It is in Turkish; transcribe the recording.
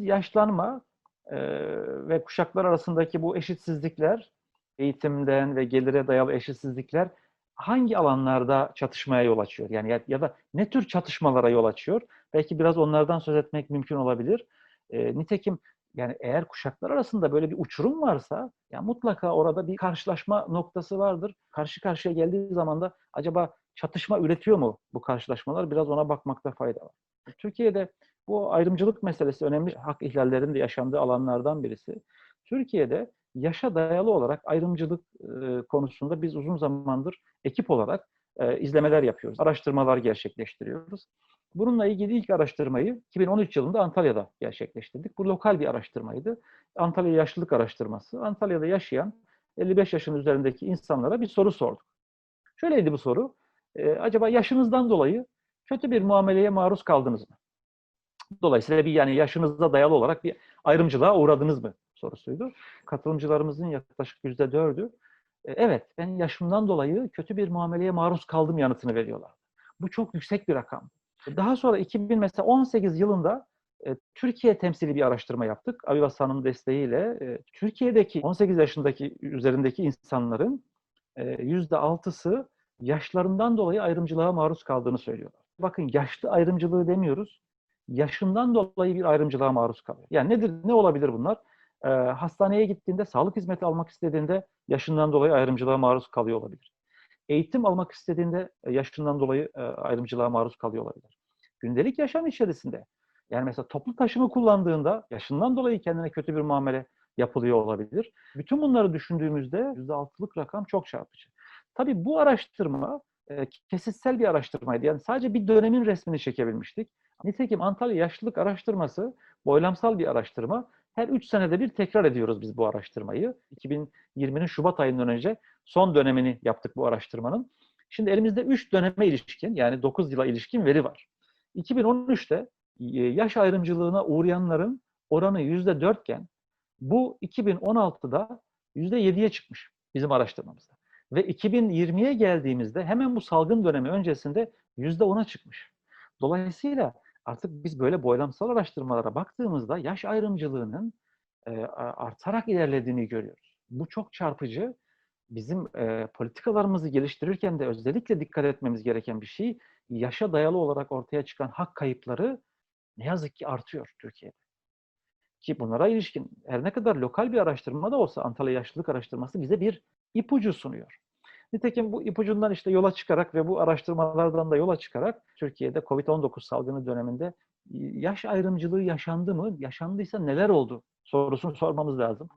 yaşlanma e, ve kuşaklar arasındaki bu eşitsizlikler, eğitimden ve gelire dayalı eşitsizlikler hangi alanlarda çatışmaya yol açıyor? Yani ya, ya da ne tür çatışmalara yol açıyor? Belki biraz onlardan söz etmek mümkün olabilir. E, nitekim yani eğer kuşaklar arasında böyle bir uçurum varsa ya mutlaka orada bir karşılaşma noktası vardır. Karşı karşıya geldiği zaman da acaba çatışma üretiyor mu bu karşılaşmalar? Biraz ona bakmakta fayda var. Türkiye'de bu ayrımcılık meselesi önemli hak ihlallerinin de yaşandığı alanlardan birisi. Türkiye'de yaşa dayalı olarak ayrımcılık konusunda biz uzun zamandır ekip olarak izlemeler yapıyoruz, araştırmalar gerçekleştiriyoruz. Bununla ilgili ilk araştırmayı 2013 yılında Antalya'da gerçekleştirdik. Bu lokal bir araştırmaydı. Antalya Yaşlılık Araştırması. Antalya'da yaşayan 55 yaşın üzerindeki insanlara bir soru sorduk. Şöyleydi bu soru. E, acaba yaşınızdan dolayı kötü bir muameleye maruz kaldınız mı? Dolayısıyla bir yani yaşınıza dayalı olarak bir ayrımcılığa uğradınız mı sorusuydu. Katılımcılarımızın yaklaşık yüzde dördü evet ben yaşımdan dolayı kötü bir muameleye maruz kaldım yanıtını veriyorlar. Bu çok yüksek bir rakam. Daha sonra 2018 yılında e, Türkiye temsili bir araştırma yaptık. Avivasa'nın desteğiyle. E, Türkiye'deki 18 yaşındaki üzerindeki insanların e, yüzde altısı yaşlarından dolayı ayrımcılığa maruz kaldığını söylüyorlar. Bakın yaşlı ayrımcılığı demiyoruz. Yaşından dolayı bir ayrımcılığa maruz kalıyor. Yani nedir, ne olabilir bunlar? E, hastaneye gittiğinde, sağlık hizmeti almak istediğinde yaşından dolayı ayrımcılığa maruz kalıyor olabilir. Eğitim almak istediğinde yaşından dolayı e, ayrımcılığa maruz kalıyor olabilir. Gündelik yaşam içerisinde, yani mesela toplu taşıma kullandığında yaşından dolayı kendine kötü bir muamele yapılıyor olabilir. Bütün bunları düşündüğümüzde %6'lık rakam çok çarpıcı. Tabii bu araştırma e, kesitsel bir araştırmaydı. Yani sadece bir dönemin resmini çekebilmiştik. Nitekim Antalya Yaşlılık Araştırması boylamsal bir araştırma. Her 3 senede bir tekrar ediyoruz biz bu araştırmayı. 2020'nin Şubat ayından önce son dönemini yaptık bu araştırmanın. Şimdi elimizde 3 döneme ilişkin yani 9 yıla ilişkin veri var. 2013'te yaş ayrımcılığına uğrayanların oranı %4 iken bu 2016'da %7'ye çıkmış bizim araştırmamızda. Ve 2020'ye geldiğimizde hemen bu salgın dönemi öncesinde %10'a çıkmış. Dolayısıyla artık biz böyle boylamsal araştırmalara baktığımızda yaş ayrımcılığının e, artarak ilerlediğini görüyoruz. Bu çok çarpıcı. Bizim e, politikalarımızı geliştirirken de özellikle dikkat etmemiz gereken bir şey, yaşa dayalı olarak ortaya çıkan hak kayıpları ne yazık ki artıyor Türkiye'de. Ki bunlara ilişkin her ne kadar lokal bir araştırma da olsa Antalya Yaşlılık Araştırması bize bir ipucu sunuyor. Nitekim bu ipucundan işte yola çıkarak ve bu araştırmalardan da yola çıkarak Türkiye'de COVID-19 salgını döneminde yaş ayrımcılığı yaşandı mı? Yaşandıysa neler oldu sorusunu sormamız lazım.